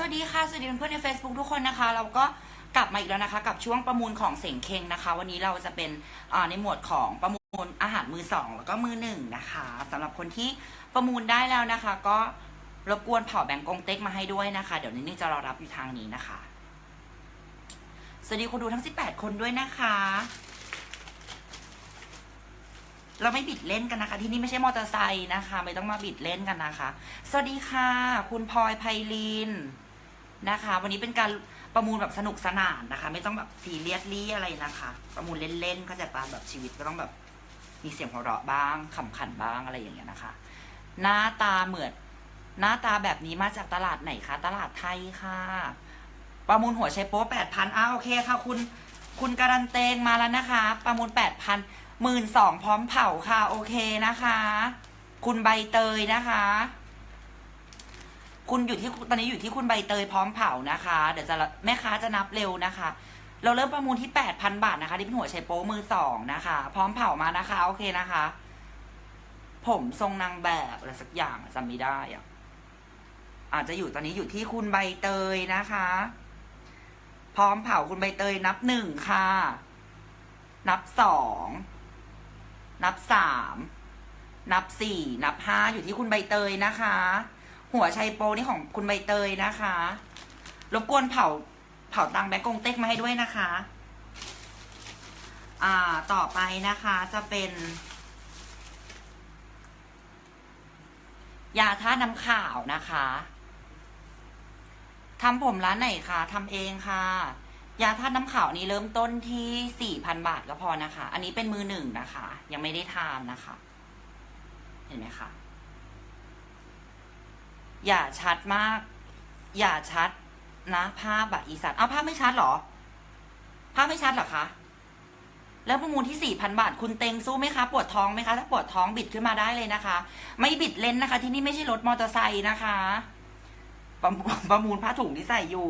สวัสดีค่ะ สวัสดีเพื่อนๆใน Facebook ทุกคนนะคะ เราก็กลับมาอีกแล้วนะคะ กับช่วงประมูลของเสงเคงนะคะ วันนี้เราจะเป็นในหมวดของประมูลอาหารมือสองแล้วก็มือหนึ่งนะคะสำหรับคนที่ประมูลได้แล้วนะคะ ก็รบกวนเผาแบงก์กงเต็กมาให้ด้วยนะคะ เดี๋ยวนิดนึงจะรอรับอยู่ทางนี้นะคะ สวัสดีคนดูทั้ง 18 คนด้วยนะคะ เราไม่บิดเล่นกันนะคะ ที่นี่ไม่ใช่มอเตอร์ไซค์นะคะ ไม่ต้องมาบิดเล่นกันนะคะ สวัสดีค่ะ คุณพลอยไพลิน นะคะ วันนี้เป็นการประมูลแบบสนุกสนานนะคะ ไม่ต้องแบบซีเรียสลี่อะไรนะคะ ประมูลเล่นๆเข้าใจปะแบบชีวิตก็ต้องแบบมีเสียงหัวเราะบ้างขำขันบ้างอะไรอย่างเงี้ยนะคะ หน้าตาเหมือนหน้าตาแบบนี้มาจากตลาดไหนคะ ตลาดไทยค่ะ ประมูลหัวใช้โป๊แปดพันอ้าโอเคค่ะ คุณคุณการันเตงมาแล้วนะคะ ประมูลแปดพันหมื่นสองพร้อมเผาค่ะ โอเคนะคะ คุณใบเตยนะคะ คุณอยู่ที่ตอนนี้อยู่ที่คุณใบเตยพร้อมเผานะคะ เดี๋ยวจะแม่ค้าจะนับเร็วนะคะ เราเริ่มประมูลที่แปดพันบาทนะคะที่เป็นหัวไชโป๊มือสองนะคะ พร้อมเผามานะคะ โอเคนะคะ ผมทรงนางแบบอะไรสักอย่างอะจำไม่ได้อะอาจจะอยู่ตอนนี้อยู่ที่คุณใบเตยนะคะ พร้อมเผาคุณใบเตยนับหนึ่งค่ะ นับสองนับสามนับสี่นับห้าอยู่ที่คุณใบเตยนะคะ หัวไชโปนี่ของคุณใบเตยนะคะ รบกวนเผาเผาตังแบงก์กงเต็กมาให้ด้วยนะคะ อ่าต่อไปนะคะจะเป็น ยาท่าน้ำขาวนะคะทำผมร้านไหนคะทำเองค่ะ ยาท่าน้ำขาวนี้เริ่มต้นที่สี่พันบาทก็พอนะคะ อันนี้เป็นมือหนึ่งนะคะ ยังไม่ได้ทานนะคะ เห็นไหมคะ อย่าชัดมาก อย่าชัดนะภาพแบบอีสานอ้าภาพไม่ชัดหรอ ภาพไม่ชัดหรอคะ แล้วประมูลที่สี่พันบาท คุณเต็งสู้ไหมคะ ปวดท้องไหมคะ ถ้าปวดท้องบิดขึ้นมาได้เลยนะคะ ไม่บิดเลนนะคะ ที่นี่ไม่ใช่รถมอเตอร์ไซค์นะคะ ประมูลประมูลผ้าถุงที่ใส่อยู่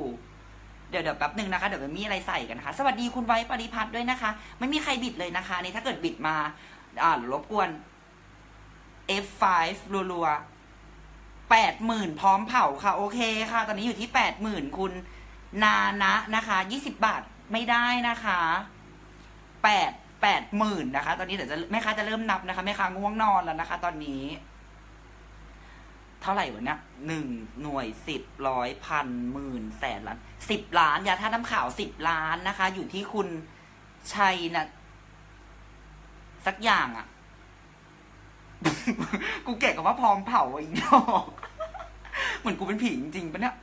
เดี๋ยวเดี๋ยวแป๊บหนึ่งนะคะ เดี๋ยวมีอะไรใส่กันนะคะ สวัสดีคุณไว้ปริพัฒน์ด้วยนะคะ ไม่มีใครบิดเลยนะคะอันนี่ถ้าเกิดบิดมา อ่ารบกวน F5 รัวๆ แปดหมื่นพร้อมเผาค่ะ โอเคค่ะ ตอนนี้อยู่ที่แปดหมื่นคุณนานะนะคะยี่สิบบาทไม่ได้นะคะแปดแปดหมื่นนะคะ ตอนนี้เดี๋ยวจะแม่ค้าจะเริ่มนับนะคะแม่ค้าง่วงนอนแล้วนะคะ ตอนนี้ เท่าไหร่วะเนี่ยหนึ่งหน่วยสิบร้อยพันหมื่นแสนล้านสิบล้านยาท่าน้ำขาวสิบล้านนะคะ อยู่ที่คุณชัยนะสักอย่างอะ่ะ กูเก่งกับว่าพร้อมเผาอีกดอกเหมือนกูเป็นผีจริงๆปะเนี่ย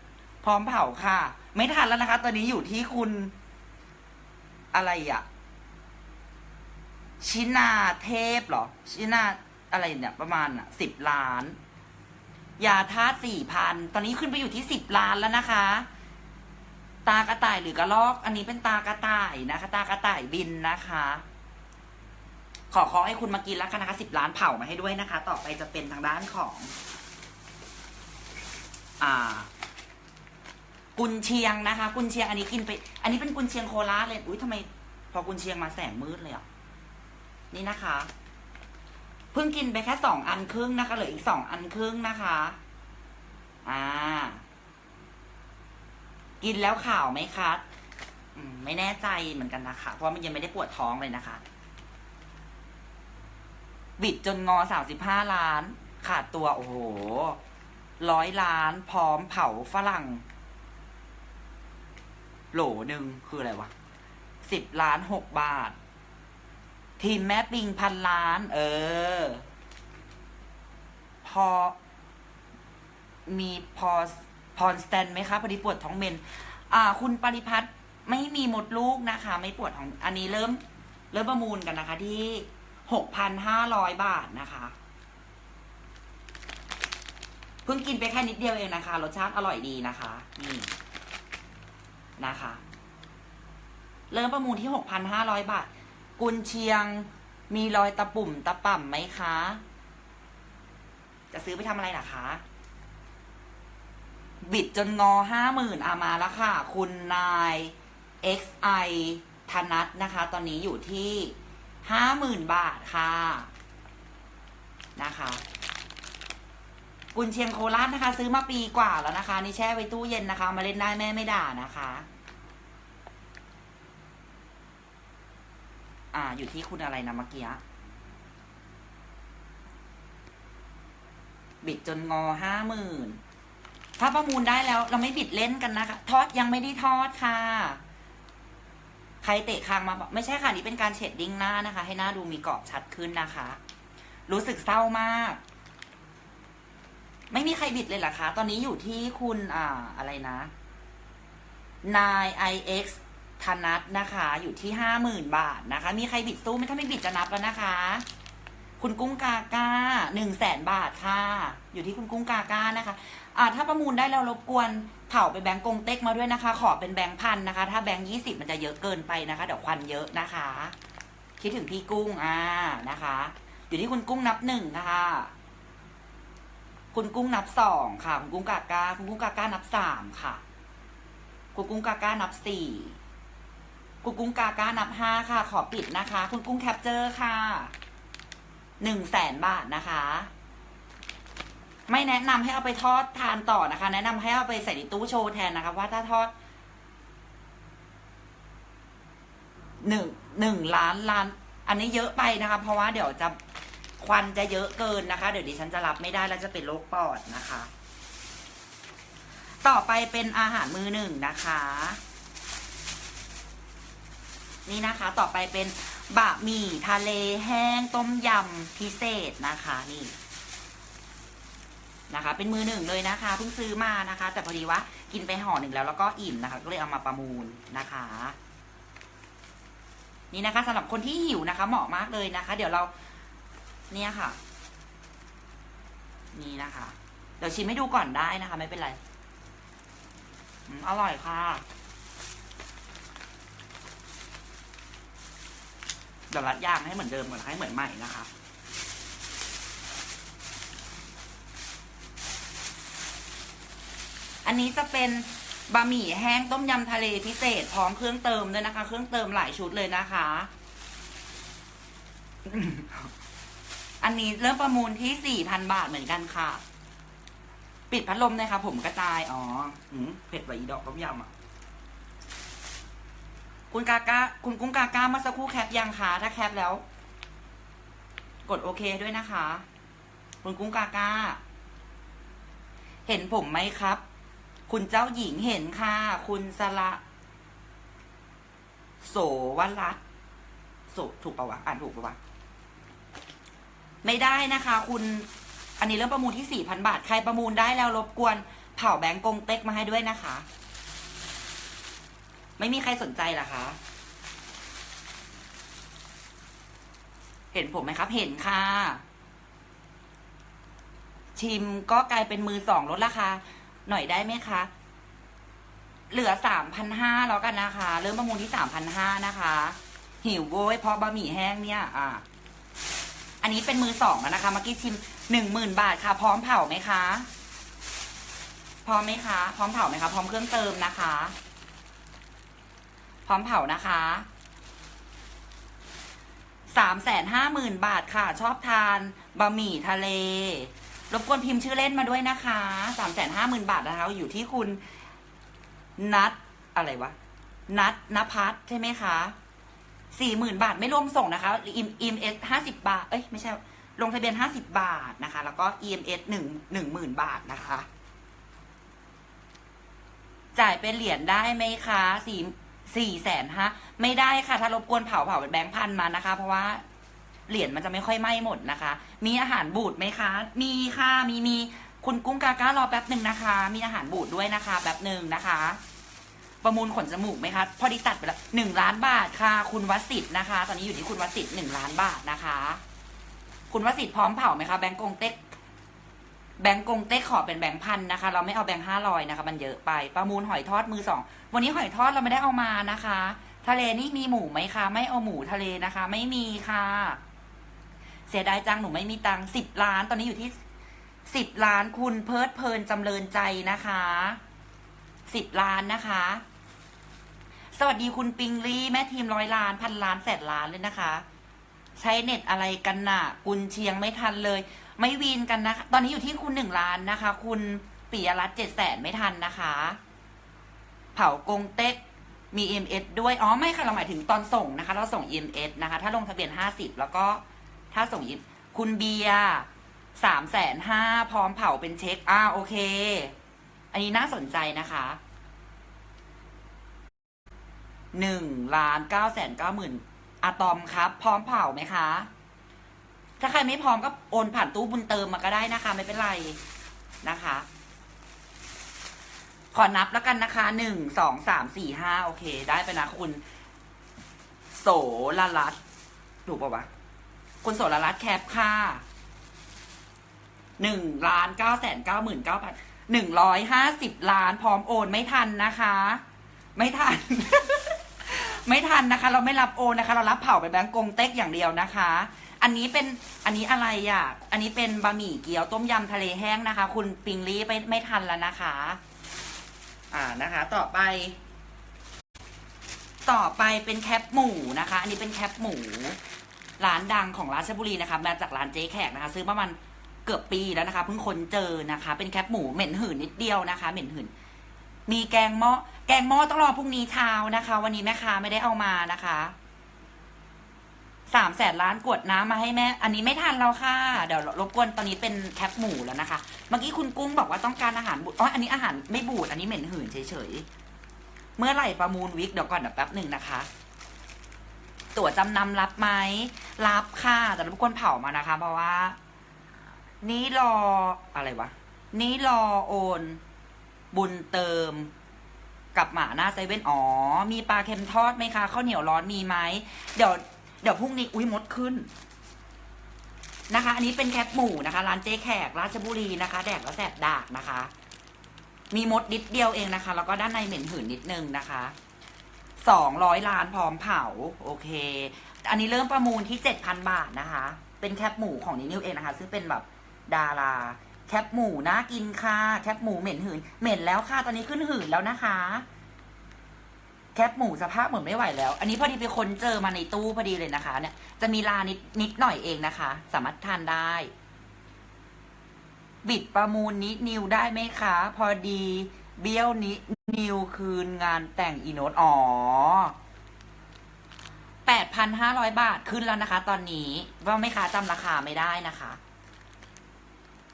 พร้อมเผาค่ะ ไม่ทันแล้วนะคะ ตอนนี้อยู่ที่คุณ อะไรอะ่ะ ชินาเทพเหรอ ชินาอะไรเนี่ย ประมาณอะสิบล้าน ยาธาตุสี่พัน ตอนนี้ขึ้นไปอยู่ที่สิบล้านแล้วนะคะ ตากระต่ายหรือกระลอก อันนี้เป็นตากระต่ายนะคะ ตากระต่ายบินนะคะ ขอขอให้คุณมากินแล้วกันนะคะสิบล้านเผามาให้ด้วยนะคะ ต่อไปจะเป็นทางด้านของ อ่า กุนเชียงนะคะ กุนเชียงอันนี้กินไป อันนี้เป็นกุนเชียงโคราชเลยอุ้ยทำไม พอกุนเชียงมาแสงมืดเลยอะนี่นะคะ เพิ่งกินไปแค่สองอันครึ่งนะคะเหลืออีกสองอันครึ่งนะคะ อ่า กินแล้วข่าวไหมคะไม่แน่ใจเหมือนกันนะคะ เพราะมันยังไม่ได้ปวดท้องเลยนะคะ บิดจนงอสามสิบห้าล้าน ขาดตัวโอ้โหร้อยล้านพร้อมเผาฝรั่ง โหลหนึ่งคืออะไรวะสิบล้านหกบาท ทีมแม่ปิงพันล้าน เออ พอ มีพอพรสแตนไหมคะพอดีปวดท้องเมน อ่า คุณปริพัฒน์ไม่มีหมดลูกนะคะ ไม่ปวดท้อง อันนี้เริ่ม เริ่มประมูลกันนะคะที่ หกพันห้าร้อยบาทนะคะ เพิ่งกินไปแค่นิดเดียวเองนะคะ รสชาติอร่อยดีนะคะ นี่นะคะ เริ่มประมูลที่หกพันห้าร้อยบาท กุนเชียงมีรอยตะปุ่มตะป่ำไหมคะ จะซื้อไปทำอะไรล่ะคะ บิดจนงอห้าหมื่นอามาแล้วค่ะ คุณนาย XI ธนัทนะคะ ตอนนี้อยู่ที่ ห้าหมื่นบาทค่ะนะคะ กุนเชียงโคราชนะคะ ซื้อมาปีกว่าแล้วนะคะ นี่แช่ไว้ตู้เย็นนะคะ มาเล่นได้แม่ไม่ด่านะคะ อ่าอยู่ที่คุณอะไรนะเมื่อกี้บิดจนงอห้าหมื่นถ้าประมูลได้แล้วเราไม่บิดเล่นกันนะคะ ทอดยังไม่ได้ทอดค่ะ ใครเตะคางมาไม่ใช่ค่ะนี่เป็นการเฉดดิ้งหน้านะคะ ให้หน้าดูมีกรอบชัดขึ้นนะคะ รู้สึกเศร้ามาก ไม่มีใครบิดเลยเหรอคะ ตอนนี้อยู่ที่คุณอ่าอะไรนะนาย ix ธนัทนะคะ อยู่ที่ห้าหมื่นบาทนะคะ มีใครบิดสู้ไหมถ้าไม่บิดจะนับแล้วนะคะ คุณกุ้งกาก้าหนึ่งแสนบาทค่ะ อยู่ที่คุณกุ้งกาก้านะคะ อ่าถ้าประมูลได้แล้วรบกวน เผาเป็นแบงก์กงเต็กมาด้วยนะคะ ขอเป็นแบงก์พันนะคะ ถ้าแบงก์ยี่สิบมันจะเยอะเกินไปนะคะ เดี๋ยวควันเยอะนะคะ คิดถึงพี่กุ้งอ่านะคะ อยู่ที่คุณกุ้งนับหนึ่งนะคะคุณกุ้งนับสองค่ะ คุณกุ้งกาก้าคุณกุ้งกาก้านับสามค่ะ คุณกุ้งกาก้านับสี่คุณกุ้งกาก้านับห้าค่ะ ขอปิดนะคะ คุณกุ้งแคปเจอร์ค่ะหนึ่งแสนบาทนะคะ ไม่แนะนำให้เอาไปทอดทานต่อนะคะ แนะนำให้เอาไปใส่ในตู้โชว์แทนนะคะว่าถ้าทอดหนึ่งหนึ่งล้านล้าน อันนี้เยอะไปนะคะ เพราะว่าเดี๋ยวจะควันจะเยอะเกินนะคะ เดี๋ยวดิฉันจะรับไม่ได้แล้วจะเป็นโรคปอดนะคะ ต่อไปเป็นอาหารมือหนึ่งนะคะ นี่นะคะต่อไปเป็นบะหมี่ทะเลแห้งต้มยำพิเศษนะคะ นี่ นะคะ เป็นมือหนึ่งเลยนะคะเพิ่งซื้อมานะคะ แต่พอดีว่ากินไปห่อหนึ่งแล้วแล้วก็อิ่มนะคะ ก็เลยเอามาประมูลนะคะ นี่นะคะสำหรับคนที่หิวนะคะ เหมาะมากเลยนะคะ เดี๋ยวเรา เนี่ยค่ะ นี่นะคะ เดี๋ยวชิมให้ดูก่อนได้นะคะ ไม่เป็นไรอืมอร่อยค่ะ เดี๋ยวรัดยางให้เหมือนเดิมก่อนให้เหมือนใหม่นะคะ นนี้จะเป็นบะหมี่แห้งต้มยำทะเลพิเศษพร้อมเครื่องเติมด้วยนะคะ เครื่องเติมหลายชุดเลยนะคะ อันนี้เริ่มประมูลที่สี่พันบาทเหมือนกันค่ะ ปิดพัดลมเลยค่ะ ผมกระจาย อ๋อเผ็ดกว่าอีดอกต้มยำอะ คุณกากาคุณกุ้งกาก้าเมื่อสักครู่แคปยังคะถ้าแคปแล้ว กดโอเคด้วยนะคะ คุณกุ้งกาก้า เห็นผมไหมครับ คุณเจ้าหญิงเห็นค่ะ คุณสละโสวรัตโสถูกปะวะ อ่านถูกปะวะ ไม่ได้นะคะ คุณ อันนี้เริ่มประมูลที่สี่พันบาท ใครประมูลได้แล้วรบกวนเผาแบงก์กงเต็กมาให้ด้วยนะคะ ไม่มีใครสนใจหรอคะ เห็นผมไหมครับ เห็นค่ะ ชิมก็กลายเป็นมือสองลดราคา หน่อยได้ไหมคะ เหลือสามพันห้าแล้วกันนะคะ เริ่มประมูลที่สามพันห้านะคะ หิวโว้ยเพราะบะหมี่แห้งเนี่ย อะอันนี้เป็นมือสองแล้วนะคะเมื่อกี้ชิมหนึ่งหมื่นบาทค่ะ พร้อมเผาไหมคะ พร้อมไหมคะ พร้อมเผาไหมคะ พร้อมเครื่องเติมนะคะ พร้อมเผานะคะสามแสนห้าหมื่นบาทค่ะ ชอบทานบะหมี่ทะเล รบกวนพิมพ์ชื่อเล่นมาด้วยนะคะสามแสนห้าหมื่นบาทนะคะ อยู่ที่คุณนัดอะไรวะ นัดนภัสใช่ไหมคะสี่หมื่นบาทไม่รวมส่งนะคะ EMS ห้าสิบบาท เอ้ยไม่ใช่ ลงทะเบียนห้าสิบบาทนะคะ แล้วก็ EMS หนึ่งหนึ่งหมื่นบาทนะคะ จ่ายเป็นเหรียญได้ไหมคะสี่สี่แสนฮะ ไม่ได้ค่ะ ถ้ารบกวนเผาเผาเป็นแบงค์พันมานะคะ เพราะว่า เหรียญมันจะไม่ค่อยไหม้หมดนะคะ มีอาหารบูดไหมคะ มีค่ะ มีมีคุณกุ้งกาก้ารอแป๊บหนึ่งนะคะ มีอาหารบูดด้วยนะคะแป๊บหนึ่งนะคะ ประมูลขนจมูกไหมคะ พอดีตัดไปแล้วหนึ่งล้านบาทค่ะ คุณวสิทธ์นะคะ ตอนนี้อยู่ที่คุณวสิทธ์หนึ่งล้านบาทนะคะ คุณวสิทธ์พร้อมเผาไหมคะ แบงก์กงเต็ก แบงก์กงเต็กขอเป็นแบงค์พันนะคะ เราไม่เอาแบงค์ห้าร้อยนะคะ มันเยอะไป ประมูลหอยทอดมือสอง วันนี้หอยทอดเราไม่ได้เอามานะคะ ทะเลนี่มีหมูไหมคะ ไม่เอาหมูทะเลนะคะ ไม่มีค่ะ เสียดายจังหนูไม่มีตังค์สิบล้าน ตอนนี้อยู่ที่สิบล้านคุณเพิร์ดเพลินจำเริญใจนะคะสิบล้านนะคะ สวัสดีคุณปิงลี่แม่ทีมร้อยล้านพันล้านแสนล้านเลยนะคะ ใช้เน็ตอะไรกันน่ะ กุนเชียงไม่ทันเลย ไม่วีนกันนะคะ ตอนนี้อยู่ที่คุณหนึ่งล้านนะคะ คุณปิยรัตน์เจ็ดแสนไม่ทันนะคะ เผากงเต็กมี EMS ด้วย อ๋อ ไม่ค่ะ เราหมายถึงตอนส่งนะคะ เราส่ง EMS นะคะ ถ้าลงทะเบียนห้าสิบแล้วก็ ถ้าส่ง EMS คุณเบียสามแสนห้าพร้อมเผาเป็นเช็ค อ่าโอเค อันนี้น่าสนใจนะคะหนึ่งล้านเก้าแสนเก้าหมื่นอะตอมครับ พร้อมเผาไหมคะ ถ้าใครไม่พร้อมก็โอนผ่านตู้บุญเติมมาก็ได้นะคะ ไม่เป็นไรนะคะ ขอนับแล้วกันนะคะหนึ่งสองสามสี่ห้าโอเค ได้ไปนะคุณ โสลรัตถูกปะวะ คุณโสลรัตน์แคปค่ะหนึ่งล้านเก้าแสนเก้าหมื่นเก้าพันหนึ่งร้อยห้าสิบล้าน พร้อมโอนไม่ทันนะคะ ไม่ทัน ไม่ทันนะคะ เราไม่รับโอนนะคะ เรารับเผาไปแบงก์กงเต็กอย่างเดียวนะคะ อันนี้เป็นอันนี้อะไรอะ อันนี้เป็นบะหมี่เกี๊ยวต้มยำทะเลแห้งนะคะ คุณปิงลี่ไม่ไม่ทันแล้วนะคะ อ่านะคะ ต่อไป ต่อไปเป็นแคปหมูนะคะ อันนี้เป็นแคปหมู ร้านดังของราชบุรีนะคะมาจากร้านเจ๊แขกนะคะ ซื้อประมาณเกือบปีแล้วนะคะเพิ่งค้นเจอนะคะ เป็นแคปหมูเหม็นหืนนิดเดียวนะคะ เหม็นหืนมีแกงหม้อแกงหม้อต้องรอพรุ่งนี้เช้านะคะ วันนี้แม่ค้าไม่ได้เอามานะคะสามแสนล้านกวดน้ำมาให้แม่ อันนี้ไม่ทันแล้วค่ะ เดี๋ยวรบกวนตอนนี้เป็นแคปหมูแล้วนะคะ เมื่อกี้คุณกุ้งบอกว่าต้องการอาหารบูดอ๋ออันนี้อาหารไม่บูด อันนี้เหม็นหืนเฉยๆ เมื่อไหร่ประมูลวิกเดี๋ยวก่อนเดี๋ยวแป๊บหนึ่งนะคะ ตั๋วจำนำรับไหมรับค่ะ แต่รบกวนเผามานะคะ เพราะว่า นี่รออะไรวะ นี่รอโอน บุญเติม กับหมาหน้าเซเว่นอ๋อ มีปลาเค็มทอดไหมคะข้าวเหนียวร้อนมีไหมเดี๋ยวเดี๋ยวพรุ่งนี้อุ้ยมดขึ้นนะคะ อันนี้เป็นแคปหมูนะคะ ร้านเจ๊แขกราชบุรีนะคะ แดกแล้วแสบดากนะคะ มีมดนิดเดียวเองนะคะ แล้วก็ด้านในเหม็นหืนนิดนึงนะคะ สองร้อยล้านพร้อมเผา โอเค อันนี้เริ่มประมูลที่เจ็ดพันบาทนะคะ เป็นแคปหมูของนิวเองนะคะ ซึ่งเป็นแบบดารา แคปหมูน่ากินค่ะ แคปหมูเหม็นหืน เหม็นแล้วค่ะ ตอนนี้ขึ้นหืนแล้วนะคะ แคปหมูสภาพเหมือนไม่ไหวแล้ว อันนี้พอดีไปคนเจอมาในตู้พอดีเลยนะคะ เนี่ย จะมีลานิดนิดหน่อยเองนะคะ สามารถทานได้ บิดประมูลนิดนิวได้ไหมคะ พอดีเบี้ยวนิด นิวคืนงานแต่งอีโนตอ๋อแปดพันห้าร้อยบาทขึ้นแล้วนะคะ ตอนนี้ว่าไม่ค้าจำราคาไม่ได้นะคะ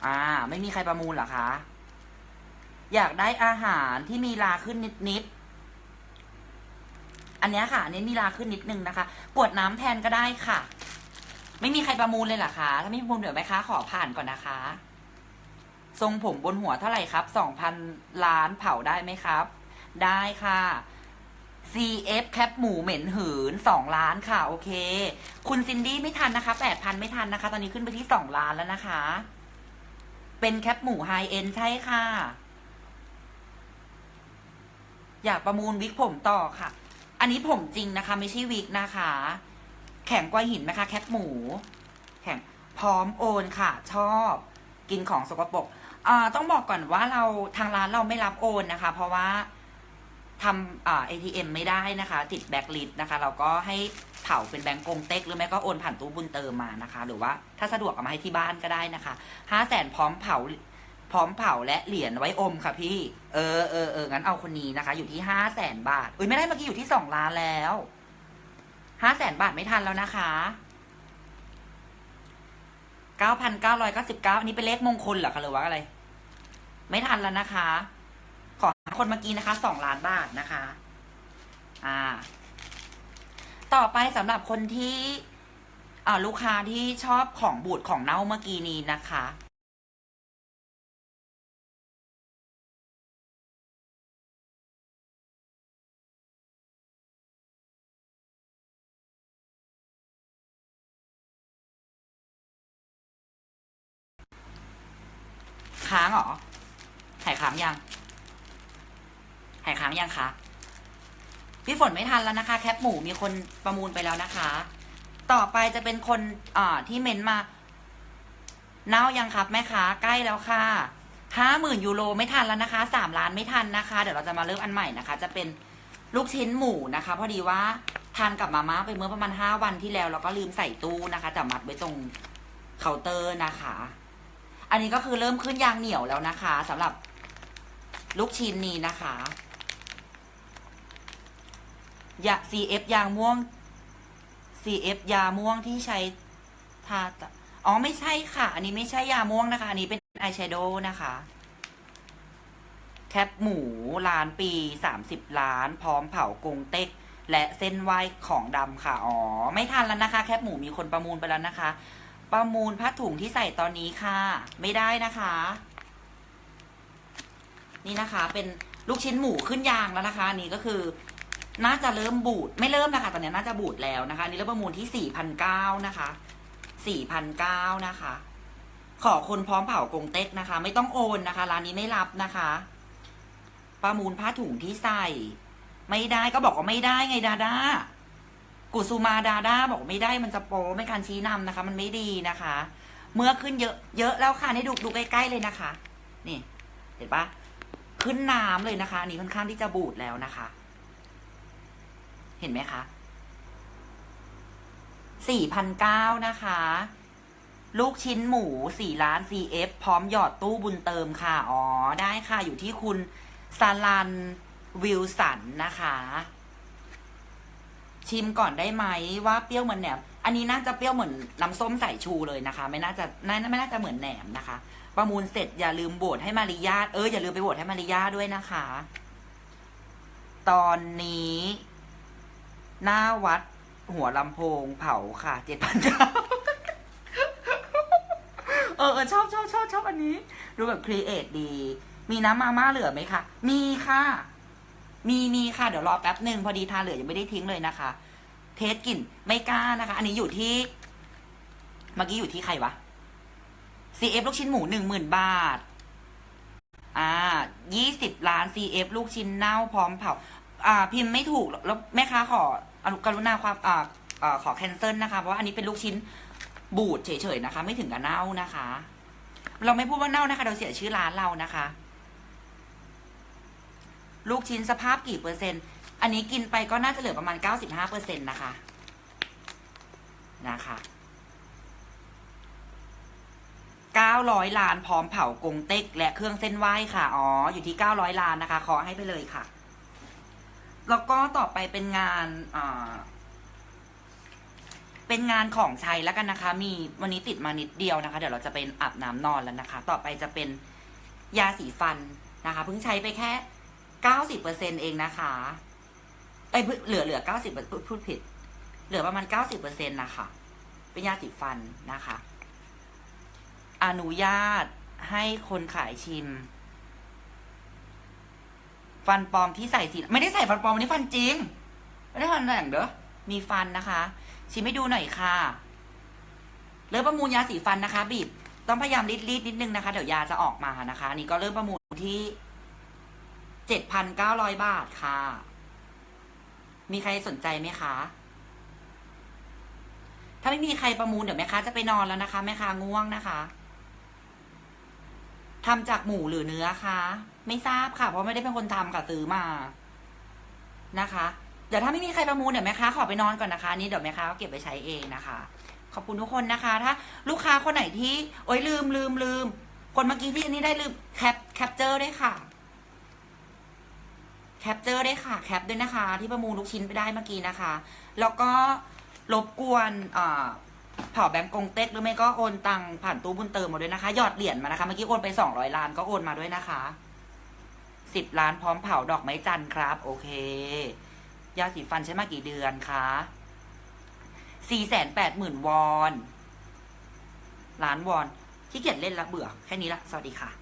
อ่า ไม่มีใครประมูลเหรอคะ อยากได้อาหารที่มีราขึ้นนิดๆอันเนี้ยค่ะอันนี้มีราขึ้นนิดนึงนะคะกวดน้ำแทนก็ได้ค่ะ ไม่มีใครประมูลเลยเหรอคะถ้าไม่ประมูลเดี๋ยวไหมคะขอผ่านก่อนนะคะ ทรงผมบนหัวเท่าไหร่ครับสองพันล้านเผาได้ไหมครับ ได้ค่ะ CF แคปหมูเหม็นหืนสองล้านค่ะ โอเค คุณซินดี้ไม่ทันนะคะแปดพันไม่ทันนะคะ ตอนนี้ขึ้นไปที่สองล้านแล้วนะคะ เป็นแคปหมูไฮเอ็นใช่ค่ะ อยากประมูลวิกผมต่อค่ะ อันนี้ผมจริงนะคะ ไม่ใช่วิกนะคะ แข็งกว่าหินไหมคะ แคปหมู แข็งพร้อมโอนค่ะ ชอบ กินของสกปรก ต้องบอกก่อนว่าเราทางร้านเราไม่รับโอนนะคะ เพราะว่าทำอ่า ATM ไม่ได้นะคะ ติดแบ็กลิสต์นะคะ เราก็ให้เผาเป็นแบงก์กงเต็ก หรือไม่ก็โอนผ่านตู้บุญเติมมานะคะ หรือว่าถ้าสะดวกเอามาให้ที่บ้านก็ได้นะคะห้าแสนพร้อมเผาพร้อมเผาและเหรียญไว้อมค่ะพี่ เออเออเอองั้นเอาคนนี้นะคะ อยู่ที่ห้าแสนบาทอุ้ยไม่ได้เมื่อกี้อยู่ที่สองล้านแล้วห้าแสนบาทไม่ทันแล้วนะคะ เก้าพันเก้าร้อยเก้าสิบเก้าอันนี้เป็นเลขมงคลเหรอคะหรือว่าอะไร ไม่ทันแล้วนะคะ ขอคนเมื่อกี้นะคะสองล้านบาทนะคะ อ่า ต่อไปสำหรับคนที่อ่าลูกค้าที่ชอบของบูดของเน่าเมื่อกี้นี้นะคะ ค้างเหรอหายค้างยังหายค้างยังคะพี่ฝนไม่ทันแล้วนะคะ แคปหมูมีคนประมูลไปแล้วนะคะ ต่อไปจะเป็นคนอ่าที่เม้นมาเน่ายังครับแม่ค้าใกล้แล้วค่ะห้าหมื่นยูโรไม่ทันแล้วนะคะสามล้านไม่ทันนะคะ เดี๋ยวเราจะมาเริ่มอันใหม่นะคะ จะเป็นลูกชิ้นหมูนะคะ พอดีว่าทานกับมาม่าไปเมื่อประมาณห้าวันที่แล้วแล้วก็ลืมใส่ตู้นะคะแต่มัดไว้ตรงเคาน์เตอร์นะคะ อันนี้ก็คือเริ่มขึ้นยางเหนียวแล้วนะคะสำหรับลูกชิ้นนี้นะคะยา CF ยางม่วง CF ยาม่วงที่ใช้ทาตอ๋อไม่ใช่ค่ะ อันนี้ไม่ใช่ยาม่วงนะคะ อันนี้เป็นอายแชโดว์นะคะ แคปหมูล้านปีสามสิบล้าน พร้อมเผากงเต็ก และเส้นไหวของดำค่ะ อ๋อ ไม่ทันแล้วนะคะ แคปหมูมีคนประมูลไปแล้วนะคะ ประมูลผ้าถุงที่ใส่ตอนนี้ค่ะ ไม่ได้นะคะ นี่นะคะเป็นลูกชิ้นหมูขึ้นยางแล้วนะคะนนี้ก็คือ น่าจะเริ่มบูดไม่เริ่มนะคะตอนนี้น่าจะบูดแล้วนะคะนนี้เริ่มประมูลที่สี่พันเก้านะคะสี่พันเก้านะคะ ขอคนพร้อมเผากงเต็กนะคะ ไม่ต้องโอนนะคะร้านนี้ไม่รับนะคะ ประมูลผ้าถุงที่ใส่ ไม่ได้ก็บอกว่าไม่ได้ไงดาดา กุสุมาดาดาบอกไม่ได้มันจะโปไม่การชี้นำนะคะ มันไม่ดีนะคะ เมื่อขึ้นเยอะเยอะแล้วค่ะนี่ดูดูใกล้ ๆ เลยนะคะ นี่ เห็นปะขึ้นน้ำเลยนะคะอันนี้ค่อนข้างที่จะบูดแล้วนะคะ เห็นไหมคะสี่พันเก้านะคะ ลูกชิ้นหมูสี่ล้าน CF พร้อมหยอดตู้บุญเติมค่ะ อ๋อ ได้ค่ะอยู่ที่คุณซาลันวิลสันนะคะ ชิมก่อนได้ไหมว่าเปรี้ยวเหมือนแหนม อันนี้น่าจะเปรี้ยวเหมือนน้ำส้มสายชูเลยนะคะ ไม่น่าจะน่าไม่น่าจะเหมือนแหนมนะคะ ประมูลเสร็จอย่าลืมโบวตให้มาริยาเอออย่าลืมไปโบวตให้มาริยาด้วยนะคะ ตอนนี้ หน้าวัดหัวลำโพงเผาค่ะเจ็ดพันเก้าเออเออชอบชอบชอบชอบอันนี้ ดูแบบครีเอทดี มีน้ำมาม่าเหลือไหมคะ มีค่ะ มีมีค่ะ เดี๋ยวรอแป๊บหนึ่งพอดีทาเหลือยังไม่ได้ทิ้งเลยนะคะ เทสกลิ่นไม่กล้านะคะ อันนี้อยู่ที่ เมื่อกี้อยู่ที่ใครวะ CF ลูกชิ้นหมูหนึ่งหมื่นบาท อ่ายี่สิบล้าน CF ลูกชิ้นเน่าพร้อมเผา อ่า พิมพ์ไม่ถูกแล้วแม่ค้าขออนุกรุณาความอ่าอ่าขอแคนเซิลนะคะ เพราะว่าอันนี้เป็นลูกชิ้นบูดเฉยๆนะคะ ไม่ถึงกับเน่านะคะ เราไม่พูดว่าเน่านะคะ เราเสียชื่อร้านเรานะคะ ลูกชิ้นสภาพกี่เปอร์เซ็นต์ อันนี้กินไปก็น่าจะเหลือประมาณ 95เปอร์เซ็นต์นะคะ นะคะ900ล้านพร้อมเผากงเต็ก และเครื่องเส้นไหว้ค่ะ อ๋อ อยู่ที่ 900ล้านนะคะ ขอให้ไปเลยค่ะ แล้วก็ต่อไปเป็นงานอ่าเป็นงานของใช้แล้วกันนะคะ มีวันนี้ติดมานิดเดียวนะคะ เดี๋ยวเราจะเป็นอาบน้ำนอนแล้วนะคะ ต่อไปจะเป็นยาสีฟันนะคะ เพิ่งใช้ไปแค่ 90เปอร์เซ็นเองนะคะ เอ้ยเหลือเหลือ90พูดพูดผิด เหลือประมาณ90เปอร์เซ็นต์นะคะเป็นยาสีฟันนะคะ อนุญาตให้คนขายชิม ฟันปลอมที่ใส่สีไม่ได้ใส่ฟันปลอมวันนี้ฟันจริงไม่ได้ฟันแต่งเด้อมีฟันนะคะ ชิมให้ดูหน่อยค่ะเริ่มประมูลยาสีฟันนะคะ บีบ ต้องพยายามรีดรีดนิดนึงนะคะ เดี๋ยวยาจะออกมานะคะนนี้ก็เริ่มประมูลที่ เจ็ดพันเก้าร้อยบาทค่ะ มีใครสนใจไหมคะ ถ้าไม่มีใครประมูลเดี๋ยวแม่ค้าจะไปนอนแล้วนะคะ แม่ค้าง่วงนะคะทำจากหมูหรือเนื้อคะ ไม่ทราบค่ะ เพราะไม่ได้เป็นคนทำค่ะซื้อมานะคะ เดี๋ยวถ้าไม่มีใครประมูลเดี๋ยวแม่ค้าขอไปนอนก่อนนะคะ นี่เดี๋ยวแม่ค้าก็เก็บไปใช้เองนะคะ ขอบคุณทุกคนนะคะ ถ้า ลูกค้าคนไหนที่ โอ๊ยลืมลืมลืมคนเมื่อกี้ที่อันนี้ได้ลืมแคปแคปเจอร์ได้วยค่ะ แคปเจอร์ได้ค่ะ แคปด้วยนะคะ ที่ประมูลลูกชิ้นไปได้เมื่อกี้นะคะ แล้วก็รบกวนเผาแบงก์กงเต็กหรือไม่ก็โอนตังผ่านตู้บุญเติมมาด้วยนะคะ หยอดเหรียญมานะคะ เมื่อกี้โอนไปสองร้อยล้านก็โอนมาด้วยนะคะสิบล้านพร้อมเผาดอกไม้จันทร์ครับ โอเค ยาสีฟันใช้มากี่เดือนคะสี่แสนแปดหมื่นวอน ล้านวอนขี้เกียจเล่นละเบื่อ แค่นี้ละ สวัสดีค่ะ